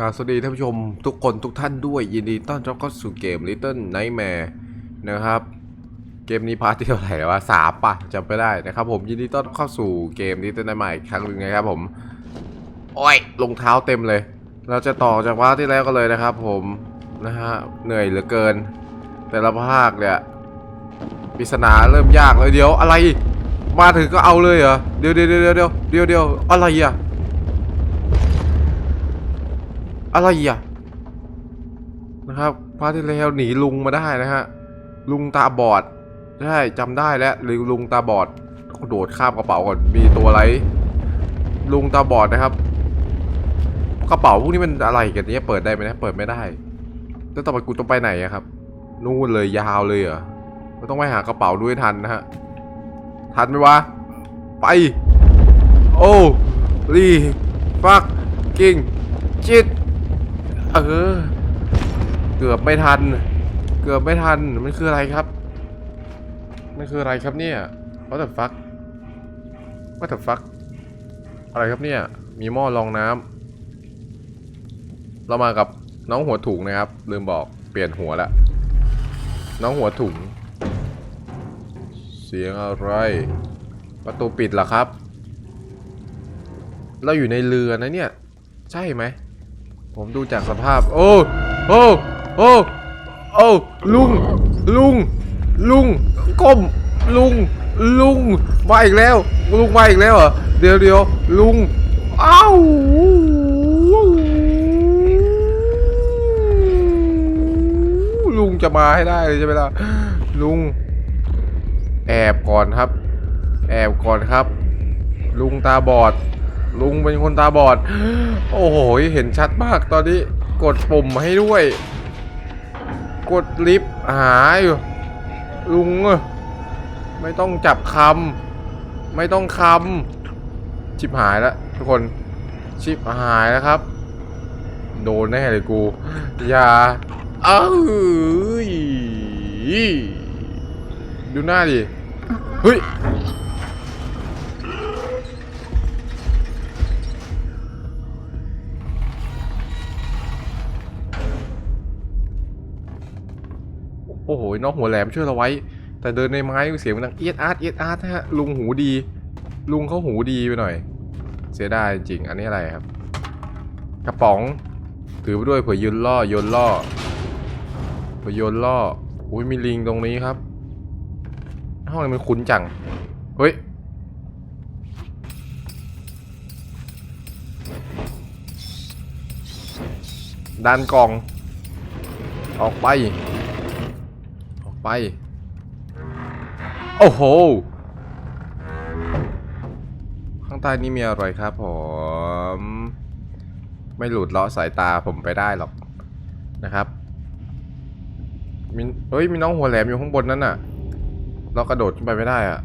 กราบสวัสดีท่านผู้ชมทุกคนทุกท่านด้วย ยินดีต้อนรับเข้าสู่เกม Little Nightmare นะครับ เกมนี้พาร์ทที่เท่าไหร่แล้ววะสามปะจำไม่ได้นะครับผมยินดีต้อนรับเข้าสู่เกม Little Nightmare อีกครั้งหนึ่งนะครับผมโอ้ยรองเท้าเต็มเลย เราจะต่อจากพาร์ทที่แล้วกันเลยนะครับ ผมนะฮะเหนื่อยเหลือเกิน แต่ละภาคเนี่ยปริศนาเริ่มยากเลยเดี๋ยวอะไร มาถึงก็เอาเลยเหรอเดี๋ยวเดี๋ยวเดี๋ยวเดี๋ยวเดี๋ยวเดี๋ยวอะไรอะ อะไรอะนะครับพาที่แล้วหนีลุงมาได้นะฮะลุงตาบอดใช่จำได้แล้วหรือลุงตาบอดโดดข้ามกระเป๋าก่อนมีตัวอะไร ลุงตาบอดนะครับ กระเป๋าพวกนี้มันอะไรกันเนี่ยเปิดได้ไหมนะเปิดไม่ได้ แล้วต่อไปกูต้องไปไหนอะครับนู่นเลยยาวเลยเหรอเราต้องไปหากระเป๋าด้วยทันนะฮะทันไหมวะไป โอ้รีฟักกิ้งจิต เออ เกือบไม่ทัน เกือบไม่ทัน มันคืออะไรครับ มันคืออะไรครับเนี่ย What the fuck What the fuck อะไรครับเนี่ย มีหม้อรองน้ำเรามากับน้องหัวถุงนะครับ ลืมบอก เปลี่ยนหัวแล้วน้องหัวถุง เสียงอะไร ประตูปิดเหรอครับ เราอยู่ในเรือนะเนี่ย ใช่ไหม ผมดูจากสภาพ โอ้โอ้โอ้โอ้ลุง ลุง ลุง ก้ม ลุง ลุง มาอีกแล้ว ลุงมาอีกแล้วเหรอ เดี๋ยวเดี๋ยวลุง อ้าวลุงจะมาให้ได้เลยใช่ไหมล่ะ ลุง แอบก่อนครับ แอบก่อนครับ ลุงตาบอด ลุงเป็นคนตาบอด โอ้โห เห็นชัดมากตอนนี้กดปุ่มให้ด้วย กดลิฟต์หาอยู่ลุงไม่ต้องจับคำไม่ต้องคำชิบหายแล้วทุกคนชิบหายแล้วครับ โดนแน่เลยกู อย่าเอ้ยดูหน้าดิเฮ้ย โอ้โหน้องหัวแหลมช่วยเราไว้ แต่เดินในไม้เสียงมันดังเอียดอาร์ตเอียดอาร์ตนะฮะลุงหูดี ลุงเขาหูดีไปหน่อย เสียดายจริงอันนี้อะไรครับ กระป๋อง ถือไปด้วยเผื่อยืนล่อโยนล่อเผื่อโยนล่ออุ้ยมีลิงตรงนี้ครับ ห้องนี้มันคุ้นจังเฮ้ยดันกล่อง ออกไป ไปโอ้โห ข้างใต้นี่มีอะไรครับผม ไม่หลุดเลาะสายตาผมไปได้หรอกนะครับมีเฮ้ยมีน้องหัวแหลมอยู่ข้างบนนั่นน่ะ เรากระโดดขึ้นไปไม่ได้อะ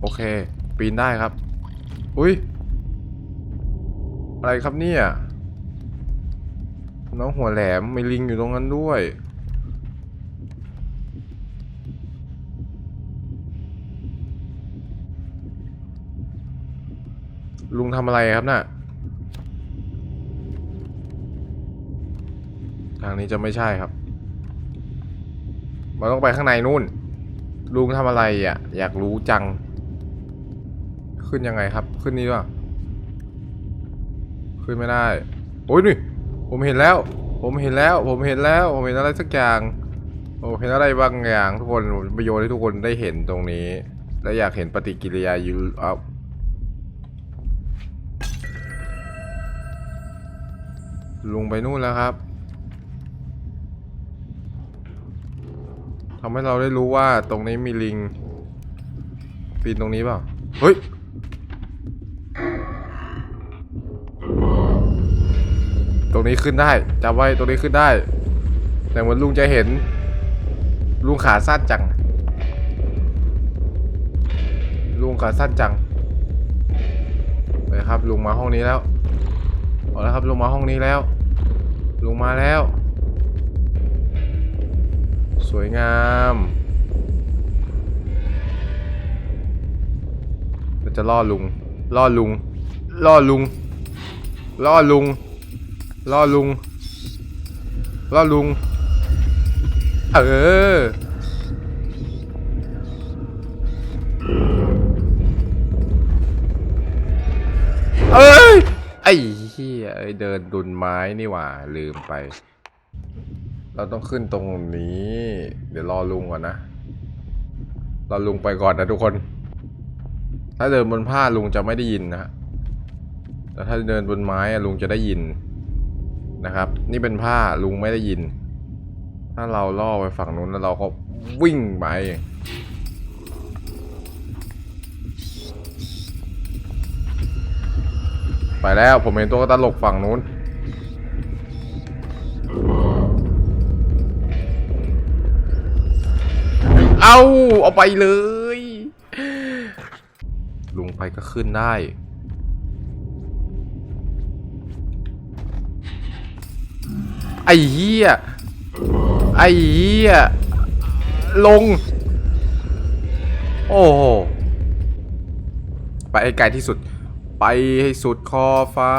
โอเค ปีนได้ครับ อุ้ย อะไรครับเนี่ย น้องหัวแหลมมีลิงอยู่ตรงนั้นด้วย ลุงทำอะไรครับน่ะทางนี้จะไม่ใช่ครับเราต้องไปข้างในนู่น ลุงทำอะไรอะ อยากรู้จัง ขึ้นยังไงครับ ขึ้นนี่ป่ะขึ้นไม่ได้ โอ้ยนี่ผมเห็นแล้ว ผมเห็นแล้ว ผมเห็นแล้ว ผมเห็นอะไรสักอย่างผมเห็นอะไรบางอย่างทุกคนประโยชน์ให้ทุกคนได้เห็นตรงนี้ และอยากเห็นปฏิกิริยาอยู่ ลุงไปนู่นแล้วครับทำให้เราได้รู้ว่าตรงนี้มีลิง ปีนตรงนี้เปล่า เฮ้ย ตรงนี้ขึ้นได้จำไว้ตรงนี้ขึ้นได้ แต่เหมือนลุงจะเห็น ลุงขาสั้นจัง ลุงขาสั้นจังเลยครับลุงมาห้องนี้แล้ว เอาล้วครับลงมาห้องนี้แล้ว ลงมาแล้ว สวยงามเราจะล่อลุงล่อลุงล่อลุงล่อลุงล่อลุงล่อลุง เออ ยเอ้ยเดินดุนไม้นี่หว่า ลืมไป เราต้องขึ้นตรงนี้ เดี๋ยวรอลุงก่อนนะรอลุงไปก่อนนะทุกคน ถ้าเดินบนผ้าลุงจะไม่ได้ยินนะฮะแต่ถ้าเดินบนไม้อะลุงจะได้ยินนะครับ นี่เป็นผ้าลุงไม่ได้ยิน ถ้าเราล่อไปฝั่งนู้นแล้วเราก็วิ่งไป ไปแล้วผมเห็นตัวตลกฝั่งนู้น เอาเอาไปเลย ลงไปก็ขึ้นได้ไอ้เหี้ย ไอ้เหี้ย ลง โอ้โหไปไกลที่สุด ไปให้สุดคอฟ้า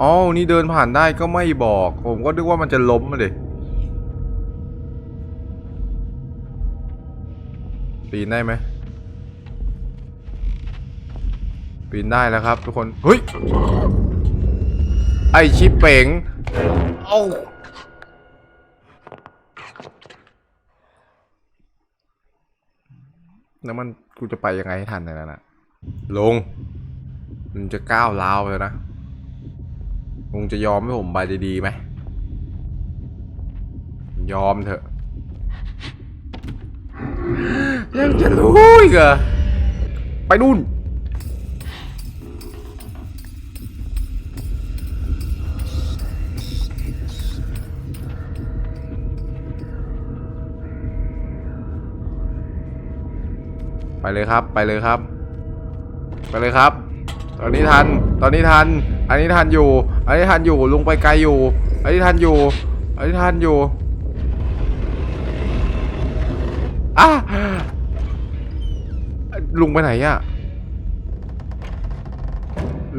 อ๋อ นี่เดินผ่านได้ก็ไม่บอก ผมก็นึกว่ามันจะล้มมาเลยปีนได้ไหมปีนได้แล้วครับทุกคน เฮ้ย ไอชิปเป๋งเอ้าแล้วมันกูจะไปยังไงให้ทันในนั้นนะลงมันจะก้าวร้าวแล้วนะลุงจะยอมให้ผมไปดีๆไหม ยอมเถอะ ยังจะรู้อีกเหรอ ไปนู่น ไปเลยครับ ไปเลยครับ ไปเลยครับ ตอนนี้ทัน ตอนนี้ทัน อันนี้ทันอยู่ อันนี้ทันอยู่ ลุงไปไกลอยู่ อันนี้ทันอยู่ อันนี้ทันอยู่อะลุงไปไหนอะ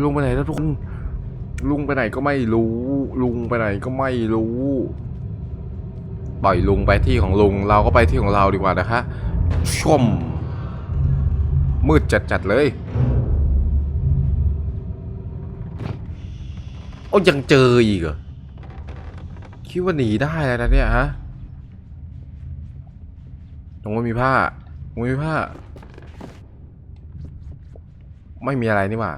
ลุงไปไหนแล้วทุกคน ลุงไปไหนก็ไม่รู้ ลุงไปไหนก็ไม่รู้ ปล่อยลุงไปที่ของลุง เราก็ไปที่ของเราดีกว่านะคะชม มืดจัดๆเลย โอ้ยังเจออีกเหรอ คิดว่าหนีได้แล้วนะเนี่ยฮะตรงไม่มีผ้าตรงไม่มีผ้า ไม่มีอะไรนี่หว่า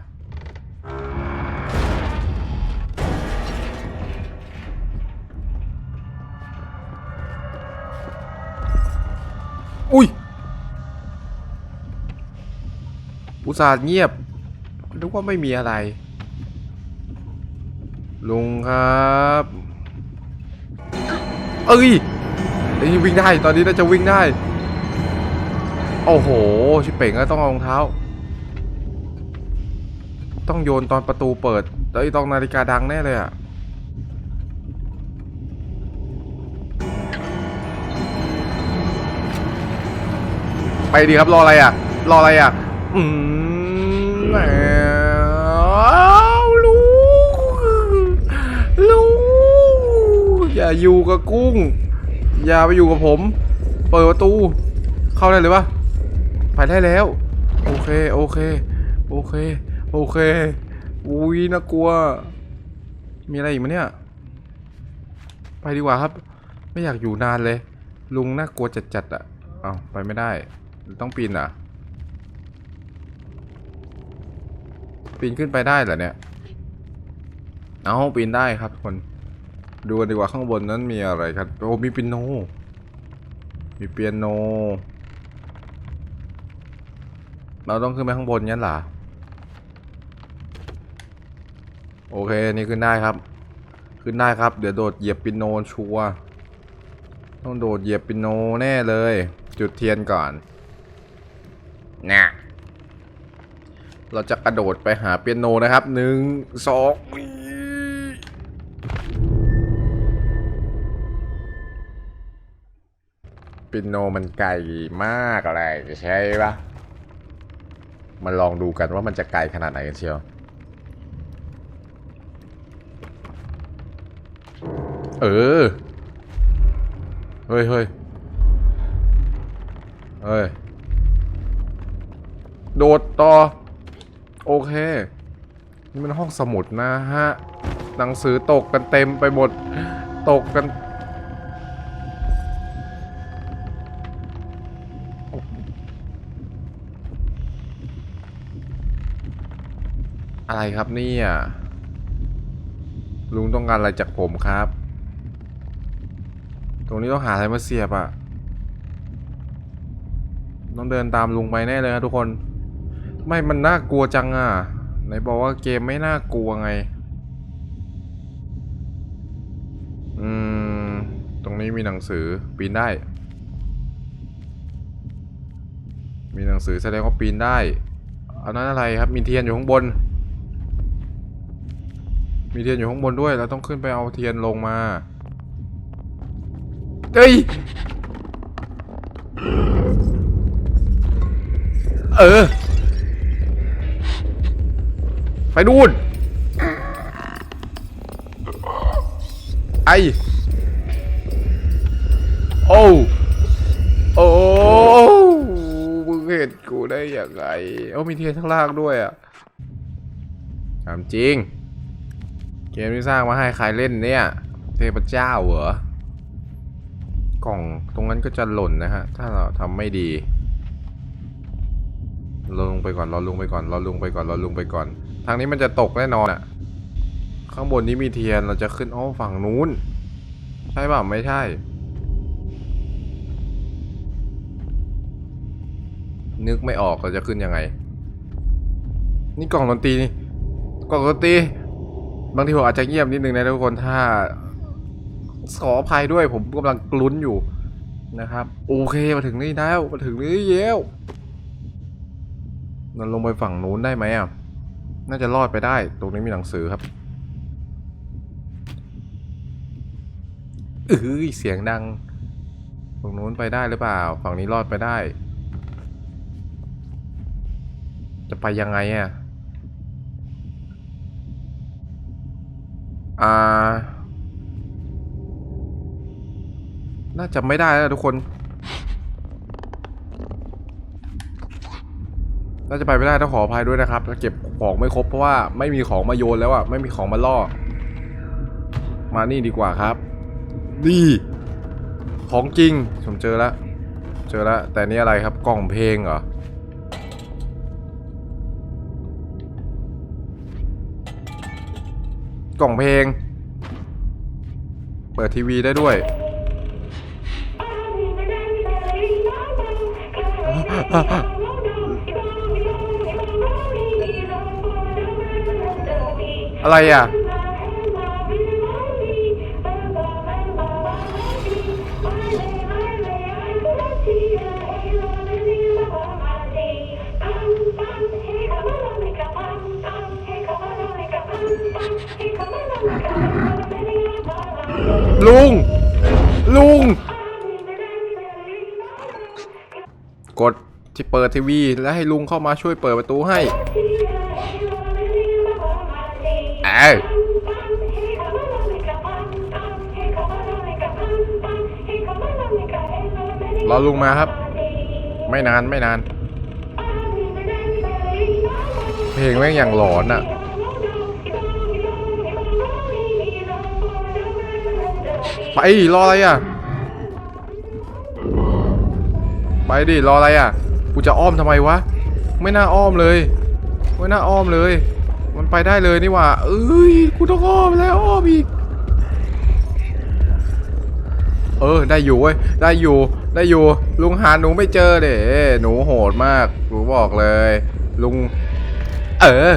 อุ้ย อุตส่าห์เงียบนึกว่าไม่มีอะไร ลุงครับ เอ้ยไอ้ยวิ่งได้ตอนนี้น่าจะวิ่งได้ โอ้โห ชิเป่งก็ต้องเอารองเท้า ต้องโยนตอนประตูเปิดแล้วต้องนาฬิกาดังแน่เลยอะไปดีครับรออะไรอะ รออะไรอะ อืมแหมลูกลูกอย่าอยู่กับกุ้ง อย่าไปอยู่กับผม เปิดประตู เข้าได้เลยปะไปได้แล้ว โอเค โอเค โอเค โอเค อุ้ยน่ากลัว มีอะไรอีกมั้ยเนี่ย ไปดีกว่าครับ ไม่อยากอยู่นานเลย ลุงน่ากลัวจัดๆอะ เอาไปไม่ได้ ต้องปีนอะ ปีนขึ้นไปได้เหรอเนี่ย เอาปีนได้ครับทุกคน ดูกันดีกว่าข้างบนนั้นมีอะไรครับ โอ้มีปีโน มีเปียโน เราต้องขึ้นไปข้างบนงั้นเหรอ โอเค นี่ขึ้นได้ครับ ขึ้นได้ครับ เดี๋ยวโดดเหยียบปิโนชัว ต้องโดดเหยียบปิโนแน่เลย จุดเทียนก่อนน่ะ เราจะกระโดดไปหาเปียโนนะครับหนึ่งสองเปิโนมันไกลมากอะไรใช่ปะมาลองดูกันว่ามันจะไกลขนาดไหนกันเชียวเออ เฮ้ยเฮ้ยเฮ้ย โดดต่อ โอเค นี่มันห้องสมุดนะฮะ หนังสือตกกันเต็มไปหมด ตกกัน อะไรครับเนี่ยลุงต้องการอะไรจากผมครับ ตรงนี้ต้องหาอะไรมาเสียบอะ่ะ ต้องเดินตามลุงไปแน่เลยครับทุกคน ไม่มันน่ากลัวจังอะไหนบอกว่าเกมไม่น่ากลัวไง อืม ตรงนี้มีหนังสือปีนได้ มีหนังสือแสดงว่าปีนได้ อันนั้นอะไรครับ มีเทียนอยู่ข้างบน มีเทียนอยู่ข้างบนด้วย เราต้องขึ้นไปเอาเทียนลงมา เฮ้ย เออ ไปดูนไอโอ้โอ้มึงเห็นกูได้ยังไงโอ้มีเทียนข้างล่างด้วยอะถามจริง เกมที่สร้างมาให้ใครเล่นเนี่ย เทพเจ้าเหรอ กล่องตรงนั้นก็จะหล่นนะฮะ ถ้าเราทำไม่ดีราลงไปก่อนราลงไปก่อนราลงไปก่อนราลงไปก่อน ทางนี้มันจะตกแน่นอนอะข้างบนนี้มีเทียนเราจะขึ้นอ๋อฝั่งนู้น ใช่ป่าไม่ใช่ นึกไม่ออกเราจะขึ้นยังไง นี่กล่องดนตรีนี่กล่องดนตรีบางทีผมอาจจะเงียบนิดนึงนะทุกคนถ้าขออภัยด้วยผมกำลังกลุ้นอยู่นะครับ โอเคมาถึงนี่แล้วมาถึงนี่แล้วนั่นลงไปฝั่งนู้นได้ไหมอะ น่าจะรอดไปได้ ตรงนี้มีหนังสือครับเอ้ยเสียงดังฝั่งนู้นไปได้หรือเปล่า ฝั่งนี้รอดไปได้ จะไปยังไงอะ อ่า น่าจะไม่ได้แล้วทุกคน น่าจะไปไม่ได้ต้องขออภัยด้วยนะครับเก็บของไม่ครบเพราะว่าไม่มีของมาโยนแล้วอะไม่มีของมาล่อ มานี่ดีกว่าครับนี่ของจริงผมเจอแล้วเจอแล้วแต่นี่อะไรครับกล่องเพลงเหรอกล่องเพลง เปิดทีวีได้ด้วยอะ อะไรอะ ลุง ลุง กดที่เปิดทีวี แล้วให้ลุงเข้ามาช่วยเปิดประตูให้ เอ้ยรอลุงมาครับ ไม่นานไม่นาน เพลงแม่งอย่างหลอนอะไปรออะไรอะไปดิรออะไรอะ กูจะอ้อมทำไมวะ ไม่น่าอ้อมเลย ไม่น่าอ้อมเลย มันไปได้เลยนี่ว่าเอ้ยกูต้องอ้อมแล้วอ้อมอีก เออ ได้อยู่เว้ย ได้อยู่ ได้อยู่ ลุงหาหนูไม่เจอเด้หนูโหดมากหนูบอกเลย ลุง เออ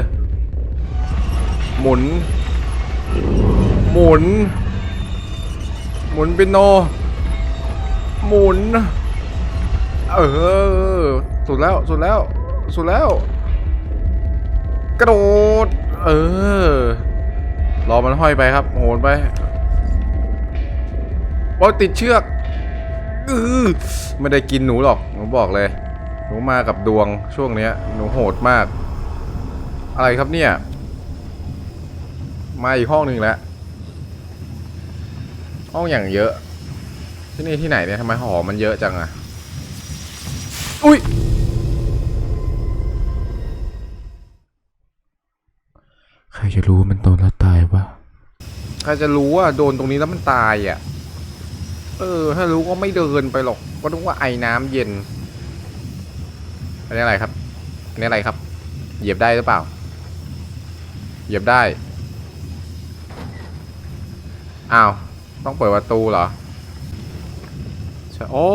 หมุน หมุน หมุนเป็นโน หมุน เออ สุดแล้ว สุดแล้ว สุดแล้ว กระโดด เออ รอมันห้อยไปครับ โหนไปโอ้ติดเชือกอือไม่ได้กินหนูหรอก หนูบอกเลย หนูมากับดวงช่วงเนี้ย หนูโหดมาก อะไรครับเนี่ย มาอีกห้องหนึ่งแล้ว ห้องอย่างเยอะ ที่นี่ที่ไหนเนี่ยทำไมหอมันเยอะจังอะอุ้ย ครจะรู้ว่ามันโดนแล้วตายวะใครจะรู้ว่าโดนตรงนี้แล้วมันตายอะ เออ ถ้ารู้ก็ไม่เดินไปหรอก ก็ต้องว่าไอ้น้ำเย็น อันนี้อะไรครับ อันนี้อะไรครับ เหยียบได้หรือเปล่า เหยียบได้ อ้าว ต้องเปิดประตูเหรอใช่โอ้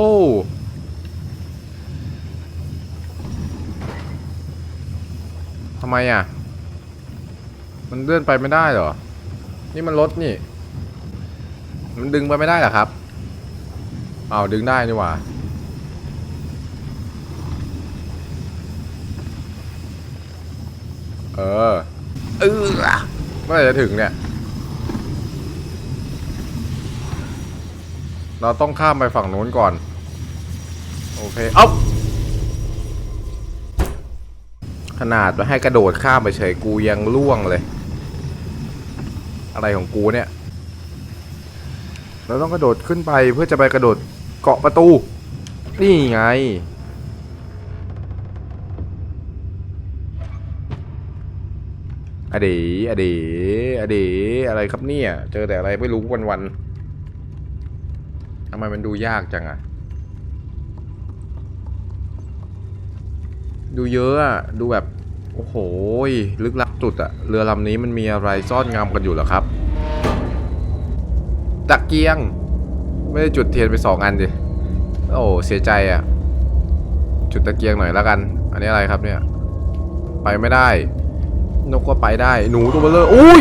ทำไมอะ มันเลื่อนไปไม่ได้เหรอ นี่มันรถนี่ มันดึงไปไม่ได้เหรอครับเอ้าดึงได้นี่หว่า เออ เออเมื่อไหร่จะถึงเนี่ย เราต้องข้ามไปฝั่งนู้นก่อน โอเค เอ้าขนาดมาให้กระโดดข้ามไปเฉยกูยังล่วงเลย อะไรของกูเนี่ย เราต้องกระโดดขึ้นไปเพื่อจะไปกระโดดเกาะประตู นี่ไง อดีอดีอดีอะไรครับเนี่ย เจอแต่อะไรไม่รู้วันๆทำไมมันดูยากจังอะดูเยอะอะดูแบบ โอ้โห ลึกลับ จุดอะเรือลำนี้มันมีอะไรซ่อนงามกันอยู่หรอครับตะเกียง ไม่ได้จุดเทียนไปสองอันดิโอ้เสียใจอะจุดตะเกียงหน่อยแล้วกัน อันนี้อะไรครับเนี่ย ไปไม่ได้ นกก็ไปได้ หนูตัวเบลเลอร์อุ้ย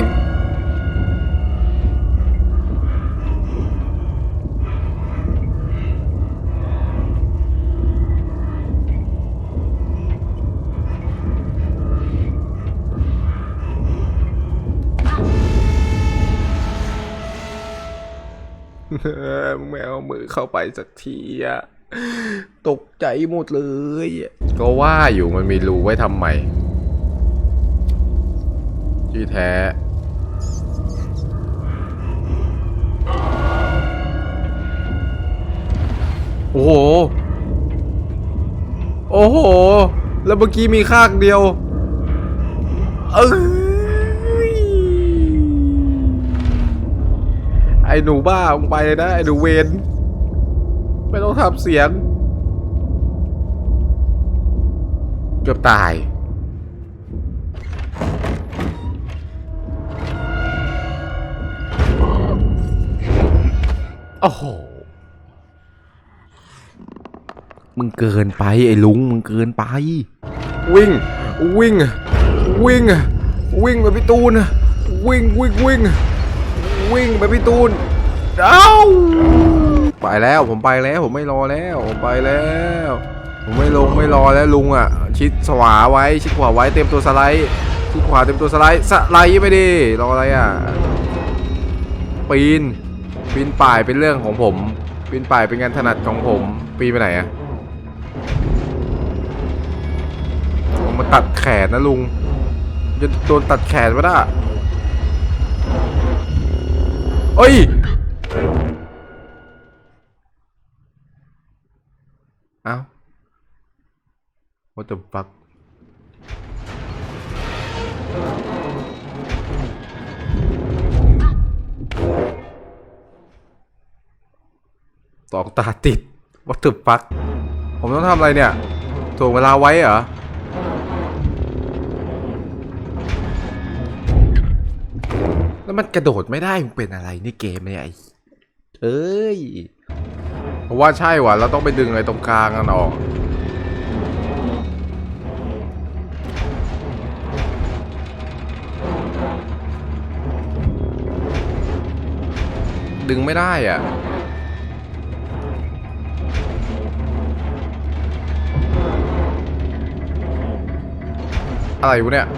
ามือเข้าไปสักทีอะตกใจหมดเลย ก็ว่าอยู่มันมีรูไว้ทำไมที่แท้ โอ้โห โอ้โห แล้วเมื่อกี้มีข้างเดียว เอ้ยไอ้หนูบ้ามึงไปเลยนะ ไอ้หนูเวน ไม่ต้องทำเสียง เกือบตาย โอ้โห มึงเกินไปไอ้ลุง มึงเกินไป วิ่ง วิ่ง วิ่ง วิ่งไปพี่ตูน วิ่ง วิ่ง วิ่ง วิ่งไปพี่ตูน เอ้า ไปแล้วผมไปแล้วผมไม่รอแล้วผมไปแล้ว ผมไม่ลงไม่รอแล้วลุงอะ ชิดขวาไว้ชิดขวาไว้เต็มตัวสไลด์ชิดขวาเต็มตัวสไลด์สไลด์ไปดิรออะไรอะปีนปีนป่ายเป็นเรื่องของผมปีนป่ายเป็นงานถนัดของผมปีนไปไหนอะผมมาตัดแขนนะลุงจะโดนตัดแขนปะน่ะเอ้ย เอ้า what the fuck สองตาติด what the fuck ผมต้องทำอะไรเนี่ยถ่วงเวลาไว้เหรอแล้วมันกระโดดไม่ได้มันเป็นอะไรในเกมเนี่ยไอ้เอ้ย เพราะว่าใช่ว่ะเราต้องไปดึงอะไรตรงกลางกันออก ดึงไม่ได้อะอะไรวะเนี่ย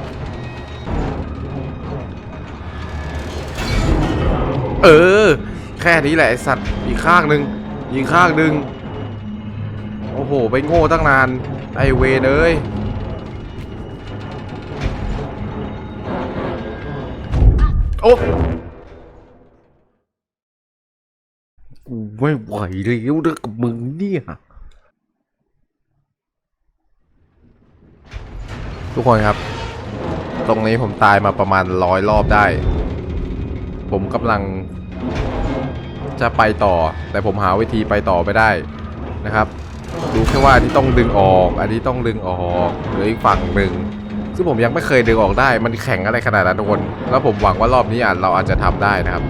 เออ แค่นี้แหละไอสัตว์ อีกข้างหนึ่งยิงข้างหนึ่งโอ้โห ไปโง่ตั้งนาน ไอเวเอ้ยโอ้ ไม่ไหวแล้วเด้อกับมึงเนี่ยทุกคนครับ ตรงนี้ผมตายมาประมาณร้อยรอบได้ ผมกำลังจะไปต่อ แต่ผมหาวิธีไปต่อไม่ได้นะครับ ดูแค่ว่าอันนี้ต้องดึงออก อันนี้ต้องดึงออกหรืออีกฝั่งหนึ่งซึ่งผมยังไม่เคยดึงออกได้ มันแข็งอะไรขนาดนั้นทุกคน แล้วผมหวังว่ารอบนี้อาจเราอาจจะทำได้นะครับ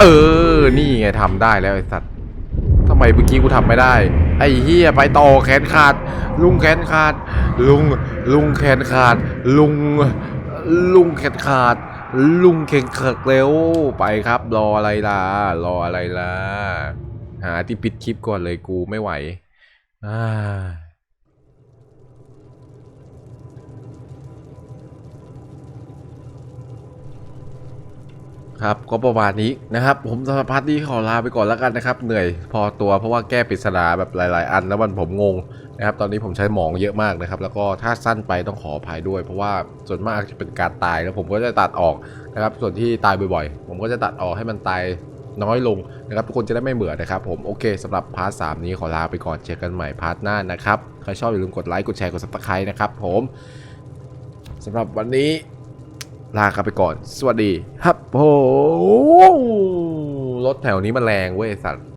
เออ นี่ไงทำได้แล้วไอ้สัตว์ทำไมเมื่อกี้กูทำไม่ได้ ไอ้เฮียไปต่อแขนขาด ลุงแขนขาด ลุง ลุงแขนขาด ลุง ลุงแขนขาด ลุงแขนขาดเร็วไปครับ รออะไรล่ะ รออะไรล่ะ หาที่ปิดคลิปก่อนเลยกูไม่ไหว อ่า ครับก็ประมาณนี้นะครับ ผมสำหรับพาร์ทนี้ขอลาไปก่อนแล้วกันนะครับ เหนื่อยพอตัวเพราะว่าแก้ปริศนาแบบหลาย ๆ อันแล้วมันผมงงนะครับ ตอนนี้ผมใช้หมองเยอะมากนะครับ แล้วก็ถ้าสั้นไปต้องขออภัยด้วย เพราะว่าส่วนมากจะเป็นการตายแล้วผมก็จะตัดออกนะครับ ส่วนที่ตายบ่อย ๆ ผมก็จะตัดออกให้มันตายน้อยลงนะครับทุกคนจะได้ไม่เบื่อนะครับผมโอเคสำหรับพาร์ทสามนี้ขอลาไปก่อนเจอกันใหม่พาร์ทหน้านะครับใครชอบอย่าลืมกดไลค์กดแชร์กดซับสไครต์นะครับผมสำหรับวันนี้ ลากันไปก่อน สวัสดี ครับโอ้รถแถวนี้มันแรงเว้ยสัตว์